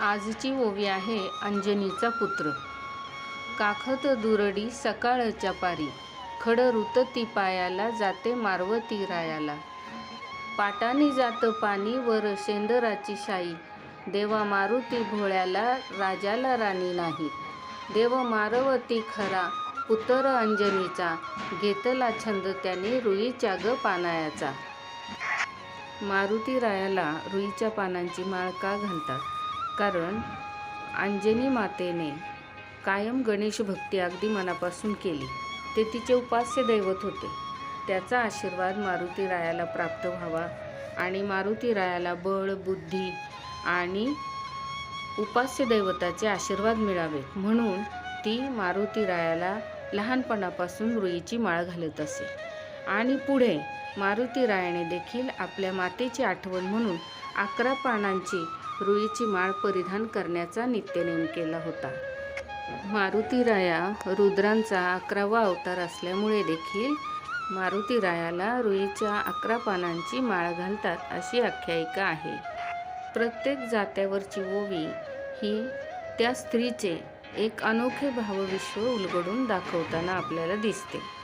आजची ओवी आहे अंजनीचा पुत्र. काखत दुरडी सकाळच्या पारी. खड रुतती पायाला जाते मारवती रायाला. पाटानी जातं पाणी वर शेंदराची शाई. देवा मारुती भोळ्याला राजाला राणी नाही. देव मारवती खरा पुत्र अंजनीचा. घेतला छंद त्याने रुईच्या ग पानायाचा. मारुती रायाला रुईच्या पानांची माळ का घालतात? कारण अंजनी मातेने कायम गणेश भक्ती अगदी मनापासून केली. ते तिचे उपास्य दैवत होते. त्याचा आशीर्वाद मारुती रायाला प्राप्त व्हावा आणि मारुती रायाला बळ बुद्धी आणि उपास्य दैवताचे आशीर्वाद मिळावेत म्हणून ती मारुती रायाला लहानपणापासून रुईची माळ घालत असे. आणि पुढे मारुती रायाने देखील आपल्या मातेची आठवण म्हणून अकरा पानांची रुईची माळ परिधान करण्याचा नित्यनेम केला होता. मारुती राया रुद्रांचा अकरावा अवतार असल्यामुळे देखील मारुती रायाला रुईच्या अकरा पानांची माळ घालतात अशी आख्यायिका आहे. प्रत्येक जात्यावरची ओवी ही त्या स्त्रीचे एक अनोखे भावविश्व उलगडून दाखवताना आपल्याला दिसते.